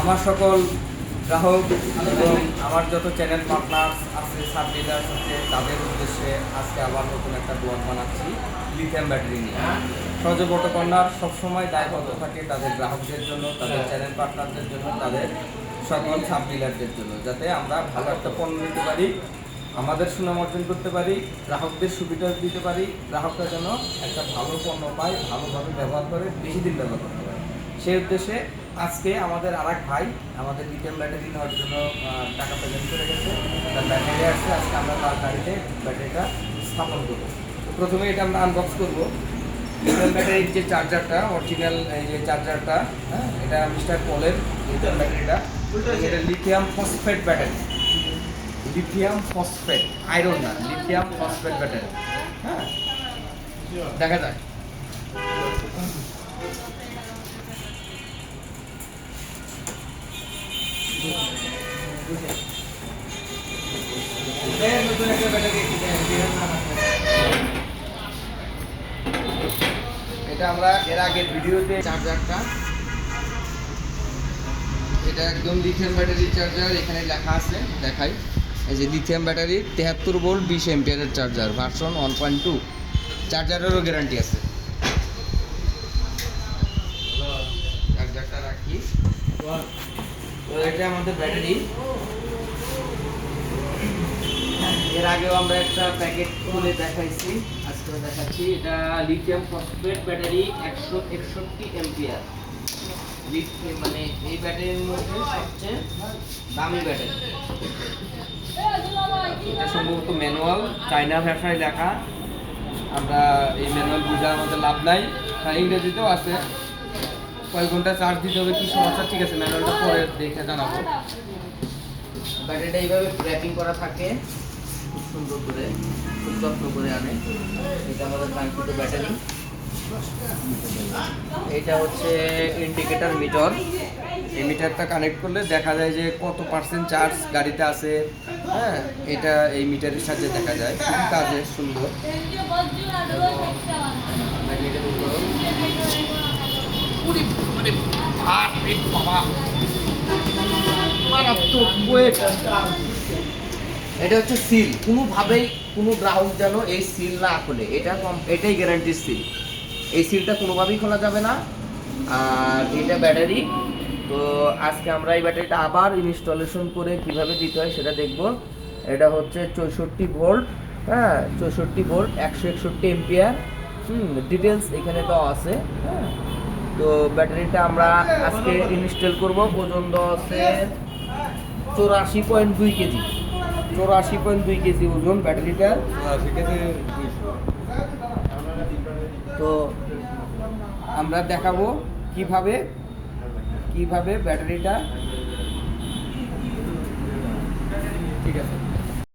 আমার সকল গ্রাহক এবং আমার যত চ্যানেল পার্টনার আছে সাব ডিলার আছে, তাদের উদ্দেশ্যে আজকে আবার নতুন একটা ব্লগ বানাচ্ছি লিথিয়াম ব্যাটারি নিয়ে। সহজে বটকন্যার সবসময় দায়বদ্ধ থাকে তাদের গ্রাহকদের জন্য, তাদের চ্যানেল পার্টনারদের জন্য, তাদের সকল সাব ডিলারদের জন্য, যাতে আমরা ভালো একটা পণ্য নিতে পারি, আমাদের সুনাম অর্জন করতে পারি, গ্রাহকদের সুবিধা দিতে পারি, গ্রাহকরা যেন একটা ভালো পণ্য পায়, ভালোভাবে ব্যবহার করে, বেশি দিন ব্যবহার করতে পারে। সেই উদ্দেশ্যে আজকে আমাদের আর এক ভাই আমাদের লিথিয়াম ব্যাটারি নেওয়ার জন্য টাকা পেমেন্ট করে গেছে। তার ব্যাটারি আসছে আজকে আমরা তার গাড়িতে ব্যাটারিটা স্থাপন করব। প্রথমে এটা আমরা আনবক্স করব। লিথিয়াম ব্যাটারির যে চার্জারটা অরিজিনাল যে চার্জারটা হ্যাঁ এটা মিস্টার পলের লিথিয়াম ব্যাটারিটা। এটা lithium phosphate battery lithium phosphate iron না লিথিয়াম ফসফেট ব্যাটারি হ্যাঁ দেখা যায় এটা আমরা এর আগের ভিডিওতে চার্জারটা এটা একদম লিথিয়াম ব্যাটারি চার্জার এখানে লেখা আছে, দেখাই। যে লিথিয়াম ব্যাটারি তেহাত্তর ভোল্ট বিশ এমপিয়ারের charger version one point two চার্জারেরও guarantee আছে। চার্জারটা রাখি। তো এটা আমাদের ব্যাটারি এর আগেও আমরা একটা প্যাকেট খুলে দেখাইছি আজকে দেখাচ্ছি। এটা ফসফেট ব্যাটারি একশো একষট্টি এমপিয়ার মানে এই ব্যাটারির মধ্যে সবচেয়ে দামি ব্যাটারি এটা সম্ভবত ম্যানুয়াল চাইনা ভাষায় লেখা। আমরা এই ম্যানুয়াল বোঝার আমাদের লাভ নাই। ইংরেজিতেও আছে। কয়েক ঘণ্টা চার্জ দিতে হবে কি সমস্যা? ঠিক আছে ম্যানুয়ালটা পরে দেখে জানাব। ব্যাটারিটা এইভাবে র্যাপিং করা থাকে খুব সুন্দর করে খুব যত্ন করে আনে। এটা আমাদের কাঙ্ক্ষিত ব্যাটারি এটা হচ্ছে ইন্ডিকেটর মিটার এই মিটারটা কানেক্ট করলে দেখা যায় যে কত পার্সেন্ট চার্জ গাড়িতে আছে। হ্যাঁ এটা এই মিটারের সাহায্যে দেখা যায়। খুবই কাজে সুন্দর। উরি বাবারে, ভার, এ বাবা। মারাত্মক। এটা হচ্ছে সিল। কোনোভাবেই কোনো গ্রাহক যেন এই সিল না খোলে। এটা কম- এটাই গ্যারান্টির সিল। এই সিলটা কোনোভাবেই খোলা যাবে না। আর এটা ব্যাটারি। তো আজকে আমরা এই ব্যাটারিটা আবার ইনস্টলেশন করে কীভাবে দিতে হয় সেটা দেখব। এটা হচ্ছে চৌষট্টি ভোল্ট। হ্যাঁ চৌষট্টি ভোল্ট একশো একষট্টি এমপিয়ার। হুম ডিটেলস এখানে দেওয়া আছে। হ্যাঁ। তো ব্যাটারিটা আমরা আজকে ইনস্টল করব। পর্যন্ত আছে চৌরাশি পয়েন্ট দুই কেজি। চৌরাশি পয়েন্ট দুই কেজি ওজন ব্যাটারিটা। তো আমরা দেখাবো কীভাবে কীভাবে ব্যাটারিটা ঠিক আছে।